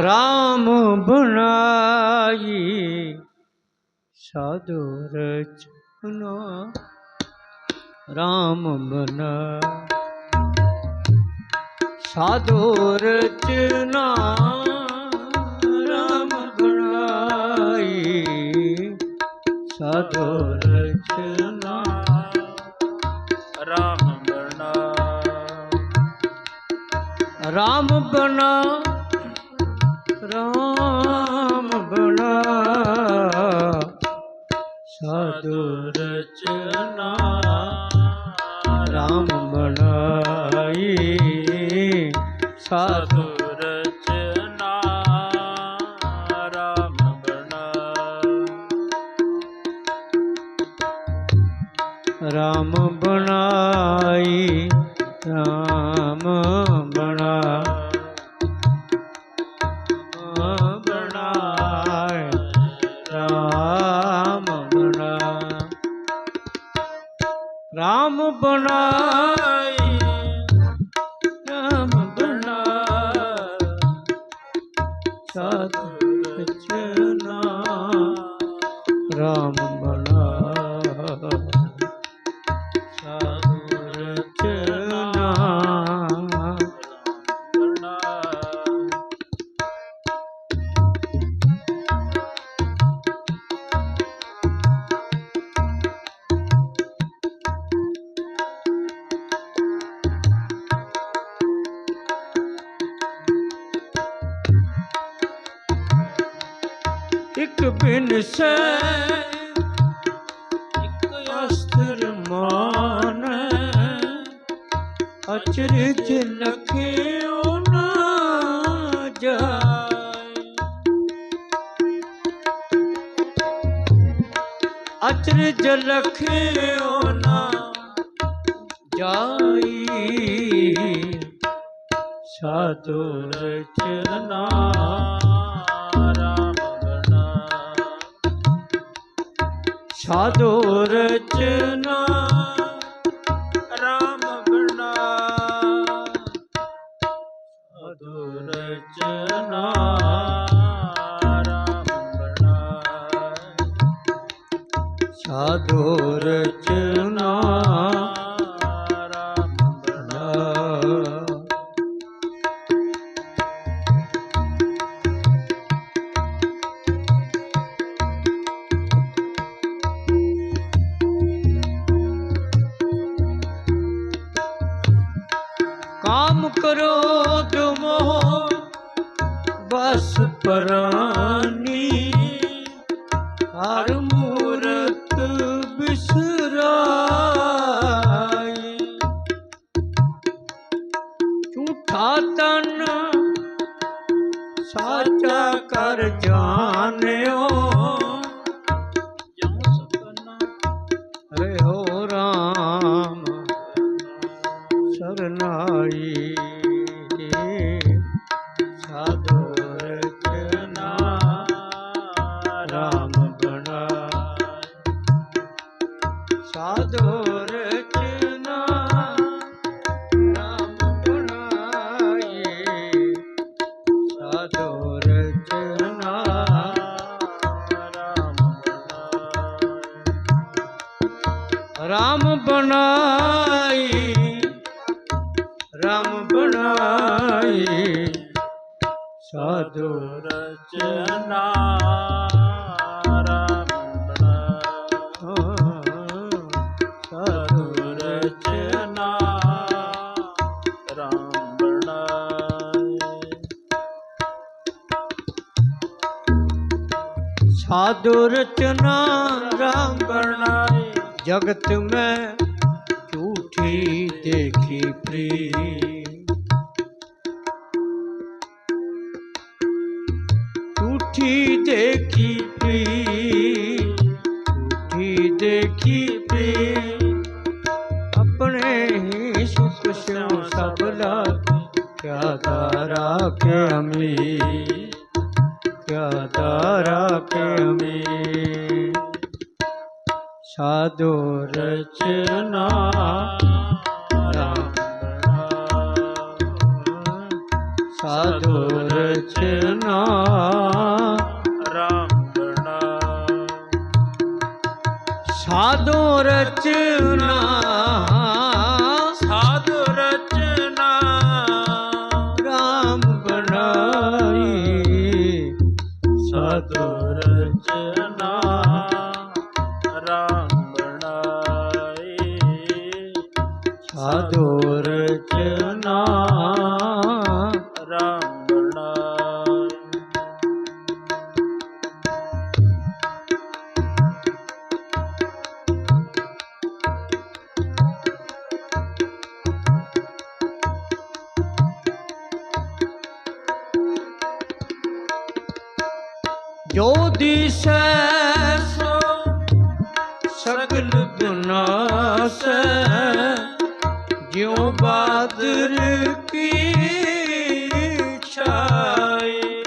RAM ਬੁਨਾਈ ਸਾਧੂ ਰਚਨਾ। RAM ਬਨਾ ਸਾਧੂ ਰਚਨਾ। RAM ਬੁਨਾਈ ਸਾਧੂ ਰਚਨਾ। RAM ਬਨਾ RAM ਬਨਾ ਰਾਮ ਬਣਾ ਸਾਧੂ ਰਚਨਾ ਰਾਮ ਬਣਾਈ। ਸਾਧੂ ராமன் ਅਚਰਜ ਲਖਿਓ ਨਾ ਜਾਏ। ਅਚਰਜ ਲਖਿਓ ਨਾ ਜਾਈ ਸਾਧੂ ਰਚਨਾ ਰਾਮ ਬਨਾ ਸਾਧੂ ਰਚਨਾ ਸਾਧੂ ਰਚਨਾ ਸਾਚਾ ਕਰ ਜਾਣਿਓ। ਬਣਾਈ, ਰਾਮ ਬਣਾਈ, ਸਾਧੂ ਰਚਨਾ, ਰਾਮ ਬਨਾ ਸਾਧੂ ਰਚਨਾ, ਰਾਮ ਬਨਾ ਸਾਧੂ ਰਚਨਾ, ਰਾਮ ਬਣਾਏ ਜਗਤ ਮੈਂ ਸਗਲ ਬਨਾਸੈ ਜਿਉ ਬਾਦਰ ਕੀ ਛਾਏ।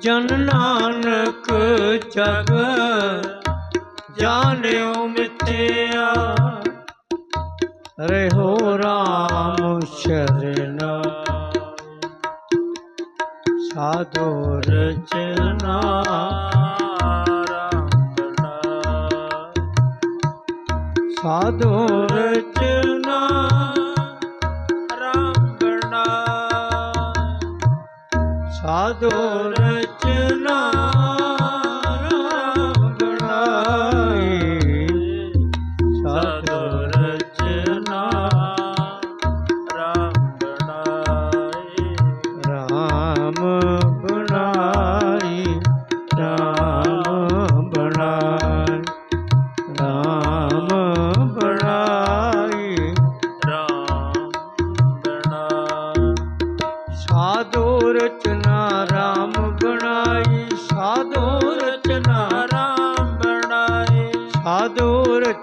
ਜਨ ਨਾਨਕ ਜਗ ਸਾਧੂ ਰਚਨਾ ਸਾਧੂ ਰਚਨਾ ਸਾਧੂ ਰਚਨਾ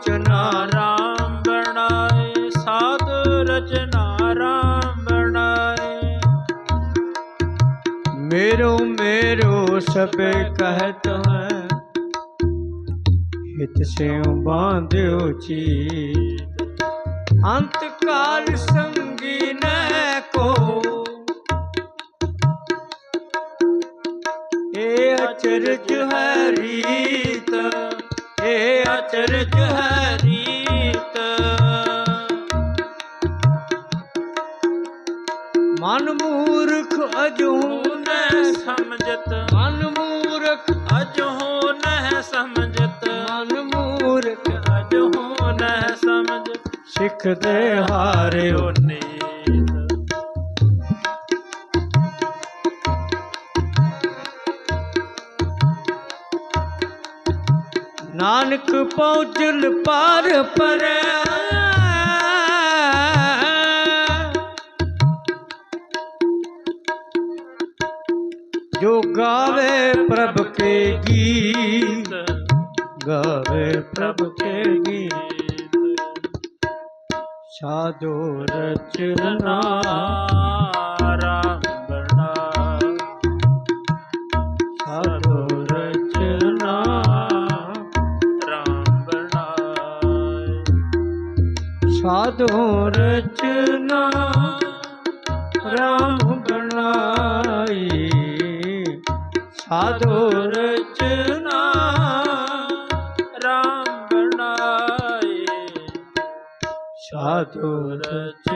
ਰਚਨਾ RAM ਬਣਾਏ, ਸਾਧ ਰਚਨਾ RAM ਬਣਾਏ। ਮੇਰੋ ਮੇਰੋ ਸਭ ਕਹਤ ਹੈ, ਹਿਤ ਸਿਉ ਬਾਂਧਿਓ ਚੀਤ। ਅੰਤ ਕਾਲ ਸੰਗੀ ਨੈ ਕੋ। ਇਹ ਅਚਰਜ ਹੈ ਰੀਤ। ਮਨ ਮੂਰਖ ਅਜੂਨ ਸਮਝਤ। ਮਨ ਮੂਰਖ ਅਜ ਨਹਿ ਸਮਝਤ। ਮਨ ਮੂਰਖ ਅਜ ਨਹਿ ਸਮਝਤ। ਸਿੱਖ ਦੇ ਹਾਰਿਓ ਨੀਤ। ਨਾਨਕ ਪਹੁੰਚਲ ਪਾਰ ਪਰ। ਗਾਵੇ ਪ੍ਰਭ ਕੇ ਗੀਤ। ਸਾਧੋ ਰਚਨਾ ਰਾਮ ਬਣਾ। ਰਚਨਾ ਰਾਮ ਸਾਧੋ ਰਚਨਾ ਰਾਮ ਬਣਾਈ ਸਾਧੋ ਰਚ ਸਾਧੂ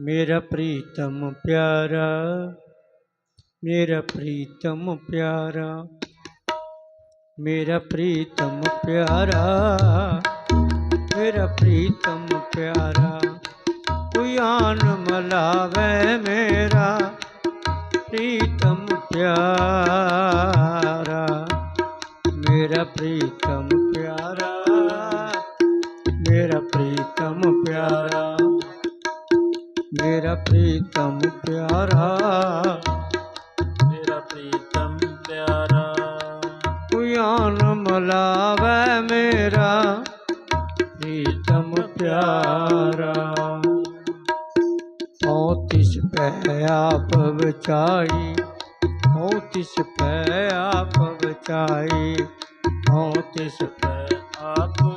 ਮੇਰਾ ਪ੍ਰੀਤਮ ਪਿਆਰਾ, ਮੇਰਾ ਪ੍ਰੀਤਮ ਪਿਆਰਾ, ਮੇਰਾ ਪ੍ਰੀਤਮ ਪਿਆਰਾ, ਮੇਰਾ ਪ੍ਰੀਤਮ ਪਿਆਰਾ, ਕੋਈ ਆਨ ਮਲਾਵੇ ਮੇਰਾ, ਪ੍ਰੀਤਮ ਪਿਆਰਾ, ਮੇਰਾ ਪ੍ਰੀਤਮ ਪ੍ਰੀਤਮ ਪਿਆਰਾ। ਮੇਰਾ ਪ੍ਰੀਤਮ ਪਿਆਰਾ। ਕੁਆਨ ਮਲਾਵੇ ਮੇਰਾ। ਪ੍ਰੀਤਮ ਪਿਆਰਾ। ਹਉ ਤਿਸ ਪੈ ਆਪ ਬਚਾਈ ਹਉ ਤਿਸ ਪੈ ਆਪ ਬਚਾਈ ਹਉ ਤਿਸ ਪੈ ਆਪ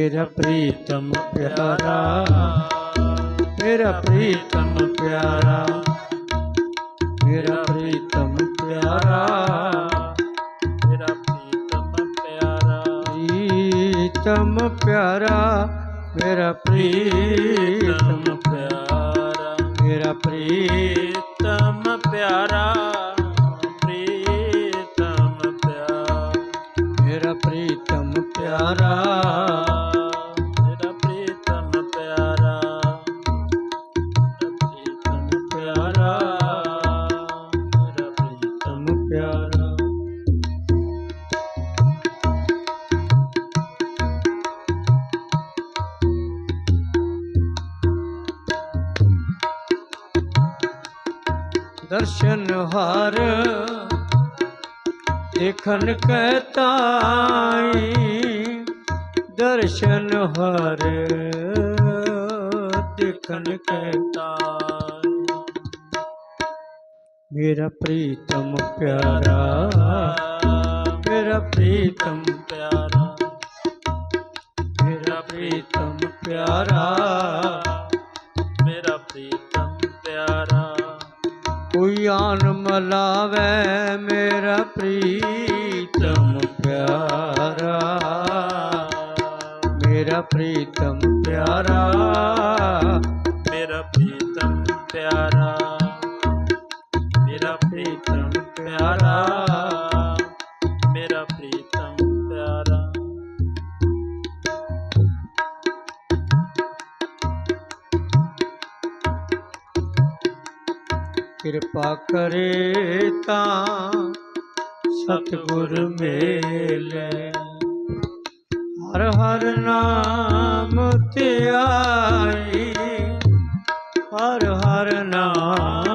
ਮੇਰਾ ਪ੍ਰੀਤਮ ਪਿਆਰਾ, ਮੇਰਾ ਪ੍ਰੀਤਮ ਪਿਆਰਾ, ਮੇਰਾ ਪ੍ਰੀਤਮ ਪਿਆਰਾ, ਮੇਰਾ ਪ੍ਰੀਤਮ ਪਿਆਰਾ। ਪ੍ਰੀਤਮ ਪਿਆਰਾ, ਮੇਰਾ ਪ੍ਰੀਤਮ ਪਿਆਰਾ, ਮੇਰਾ ਪ੍ਰੀਤ ਪ੍ਰੀਤਮ ਦਰਸ਼ਨ ਹਾਰ ਦੇਖਨ ਕੈ ਤਾਈ, ਦਰਸ਼ਨ ਹਰ ਦੇਖਨ ਕੈ ਮੇਰਾ ਪ੍ਰੀਤਮ ਪਿਆਰਾ, ਮੇਰਾ ਪ੍ਰੀਤਮ ਪਿਆਰਾ, ਮੇਰਾ ਪ੍ਰੀਤਮ ਪਿਆਰਾ। ਗਿਆਨ ਆਨ ਮਲਾਵੇ ਮੇਰਾ ਪ੍ਰੀਤਮ ਪਿਆਰਾ। ਮੇਰਾ ਪ੍ਰੀਤਮ ਪਿਆਰਾ। ਮੇਰਾ ਪ੍ਰੀਤਮ ਪਿਆਰਾ। ਮੇਰਾ ਪ੍ਰੀਤਮ ਪਿਆਰਾ। ਕਿਰਪਾ ਕਰੇ ਤਾਂ ਸਤਿਗੁਰ ਮੇਲੇ। ਹਰ ਹਰ ਨਾਮ ਧਿਆਈ ਹਰ ਹਰ ਨਾਮ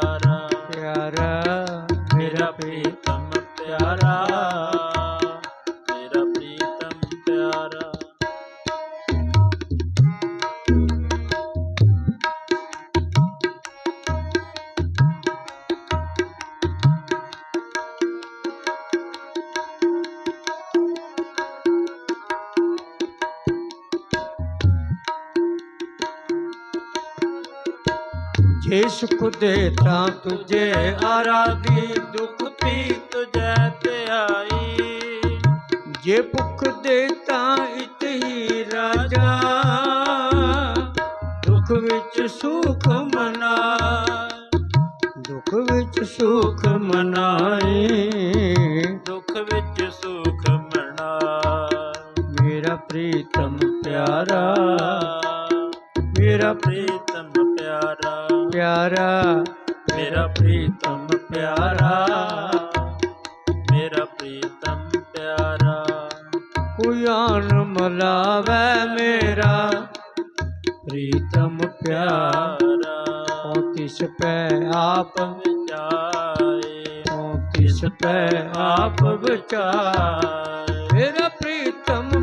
ਪ੍ਰੀਤਮ ਸੁਖ ਦੇਤਾ ਤੁਝੇ ਆਰਾਧੀ ਦੁਖ ਪੀ ਤੁਜੈ ਤੇ ਆਈ। ਜੇ ਭੁਖ ਦੇਤਾ ਇਤ ਹੀ ਰਾਜਾ, ਦੁਖ ਵਿੱਚ ਸੁਖ ਮਨਾ। ਦੁਖ ਵਿੱਚ ਪੈ ਆਪ ਵਿਚਾਰ। ਮੇਰਾ ਪ੍ਰੀਤਮ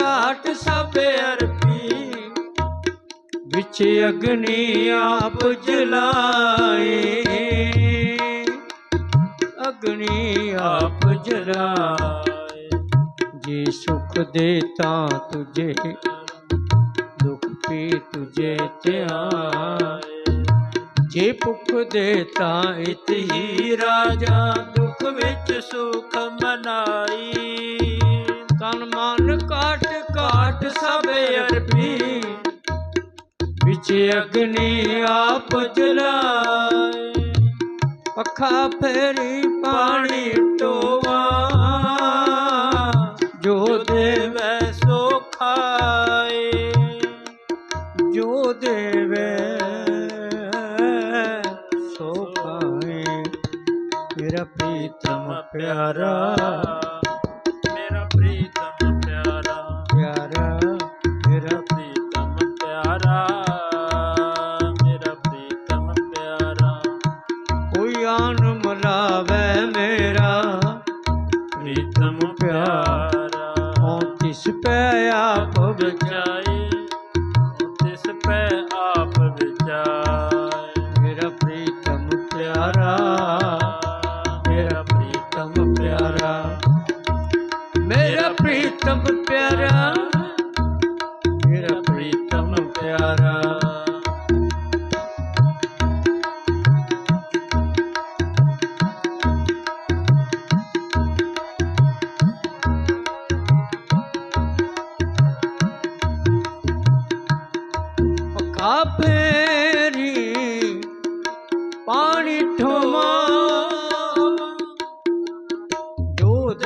ਕਾਟ ਕਾਟ ਸਭ ਅਰਪੀ, ਵਿੱਚ ਅਗਨੀ ਆਪ ਜਲਾਏ। ਅਗਨੀ ਆਪ ਜਲਾਏ, ਜੇ ਸੁਖ ਦੇਤਾ ਤੁਝੇ, ਦੁਖ ਪੀ ਤੁਝੇ ਧਿਆਏ। ਜੇ ਭੁਖ ਦੇ ਤਾਂ ਇਤ ਹੀ ਰਾਜਾ, ਦੁੱਖ ਵਿੱਚ ਸੁਖ ਮਨਾਈ। ਤਨ ਜੇ ਅਗਨੀ ਆਪ ਜਲਾਏ। ਪੱਖਾ ਫੇਰੀ ਪਾਣੀ ਟੋਵਾ ਜੋ ਦੇਵ ਦੇਵੈ ਸੋ ਖਾਏ। ਜੋ ਦੇਵੇ ਸੋ ਪਾਏ ਮੇਰਾ ਪ੍ਰੀਤਮ ਪਿਆਰਾ।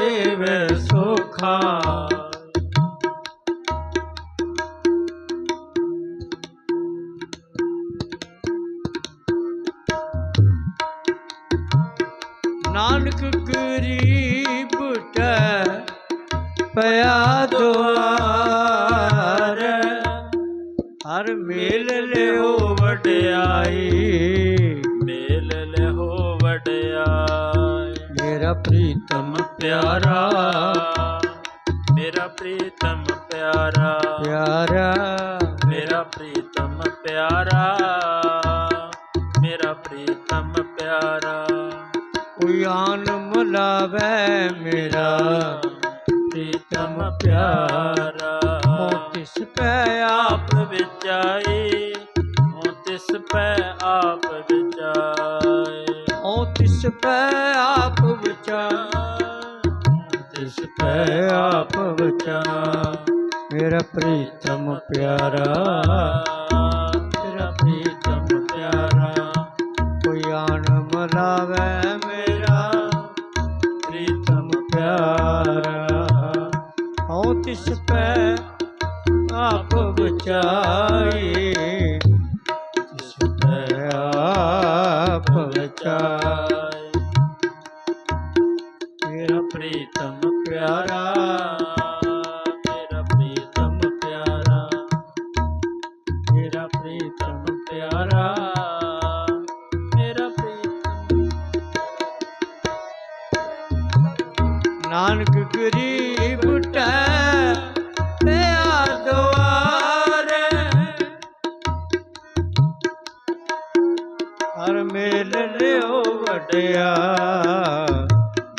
ਦੇਵੇ ਸੋ ਮਲਾਵੇ ਮੇਰਾ ਪ੍ਰੀਤਮ ਪਿਆਰਾ। ਹੋ। ਤਿਸ ਪੈ ਆਪ ਵਿਚਾਈ ਹਉ ਤਿਸ ਪੈ ਆਪ ਵਿਚਾਏ ਹੋ ਤਿਸ ਪੈ ਆਪ ਵਿਚਾਰ ਤਿਸ ਪੈ ਆਪ ਵਿਚਾਰ ਮੇਰਾ ਪ੍ਰੀਤਮ ਪਿਆਰਾ। ਤਿਸ ਆਪ ਬਚਾਏ। ਤਿਸ ਪੈ ਆਪ ਬਚਾਈ ਮੇਰਾ ਪ੍ਰੀਤਮ ਪਿਆਰਾ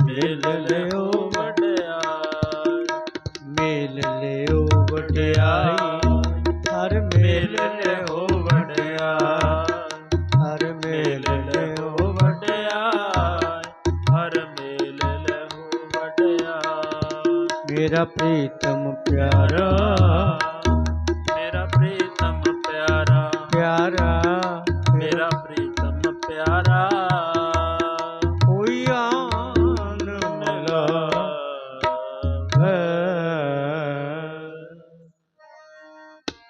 ਮਿਲ ਲਿਓ ਵਡਿਆਈ। ਮੇਲ ਲਿਓ ਵਡਿਆਈ। ਹਰ ਮੇਲ ਲਿਓ ਵਡਿਆਈ। ਹਰ ਮੇਲ ਲਿਓ ਵਡਿਆਈ। ਹਰ ਮੇਲ ਲਿਓ ਵਡਿਆਈ। ਮੇਰਾ ਪ੍ਰੀਤਮ ਪਿਆਰਾ।